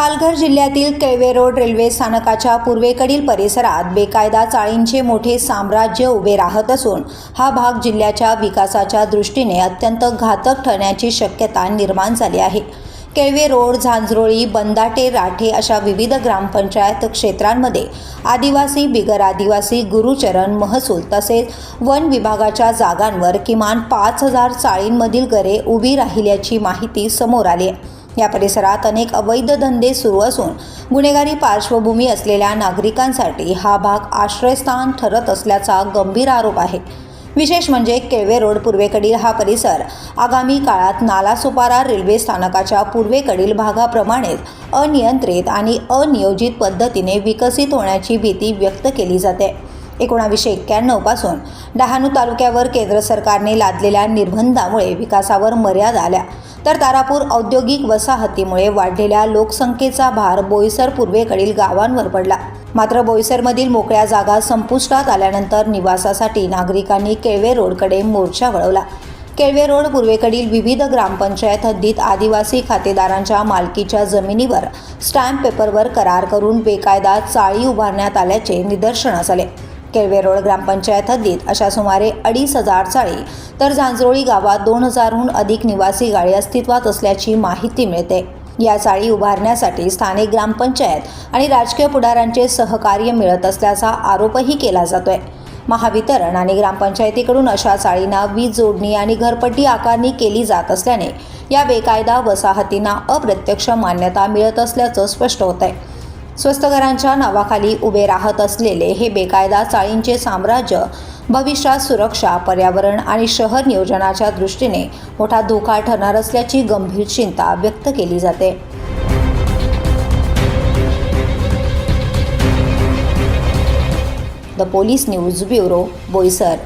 पालघर जिल्ह्यातील Kelve road railway स्थानकाच्या पूर्वेकडील परिसरात बेकायदा चाळींचे मोठे साम्राज्य उभे राहत असून हा भाग जिल्ह्याच्या विकासाच्या दृष्टीने अत्यंत घातक ठरण्याची शक्यता निर्माण झाली आहे. केळवे रोड झांझरोळी बंदाटे राठे अशा विविध ग्रामपंचायत क्षेत्रांमध्ये आदिवासी बिगर आदिवासी गुरुचरण महसूल तसेच वन विभागाच्या जागांवर किमान पाच हजार चाळींमधील घरे उभी राहिल्याची माहिती समोर आली आहे. या परिसरात अनेक अवैध धंदे सुरू असून गुन्हेगारी पार्श्वभूमी असलेल्या नागरिकांसाठी हा भाग आश्रयस्थान ठरत असल्याचा गंभीर आरोप आहे. विशेष म्हणजे केळवे रोड पूर्वेकडील हा परिसर आगामी काळात नालासोपारा रेल्वे स्थानकाच्या पूर्वेकडील भागाप्रमाणेच अनियंत्रित आणि अनियोजित पद्धतीने विकसित होण्याची भीती व्यक्त केली जाते. एकोणावीसशे एक्क्याण्णवपासून डहाणू तालुक्यावर केंद्र सरकारने लादलेल्या निर्बंधामुळे विकासावर मर्यादा आल्या. तर तारापूर औद्योगिक वसाहतीमुळे वाढलेल्या लोकसंख्येचा भार बोईसर पूर्वेकडील गावांवर पडला. मात्र बोईसरमधील मोकळ्या जागा संपुष्टात आल्यानंतर निवासासाठी नागरिकांनी केळवे रोडकडे मोर्चा वळवला. केळवे रोड पूर्वेकडील विविध ग्रामपंचायत हद्दीत आदिवासी खातेदारांच्या मालकीच्या जमिनीवर स्टॅम्प पेपरवर करार करून बेकायदा चाळी उभारण्यात आल्याचे निदर्शनास आले. केळवेरोळ ग्रामपंचायत हद्दीत अशा सुमारे अडीच हजार चाळी तर झांझरोळी गावात दोन हजारहून अधिक निवासी गाळी अस्तित्वात असल्याची माहिती मिळते. या चाळी उभारण्यासाठी स्थानिक ग्रामपंचायत आणि राजकीय पुढाऱ्यांचे सहकार्य मिळत असल्याचा आरोपही केला जातोय. महावितरण आणि ग्रामपंचायतीकडून अशा चाळींना वीज जोडणी आणि घरपट्टी आकारणी केली जात असल्याने या बेकायदा वसाहतींना अप्रत्यक्ष मान्यता मिळत असल्याचं स्पष्ट होत आहे स्वस्त घरांच्या नावाखाली उभे राहत असलेले हे बेकायदा चाळींचे साम्राज्य भविष्यात सुरक्षा पर्यावरण आणि शहर नियोजनाच्या दृष्टीने मोठा धोका ठरणार असल्याची गंभीर चिंता व्यक्त केली जाते. The police news bureau Boisar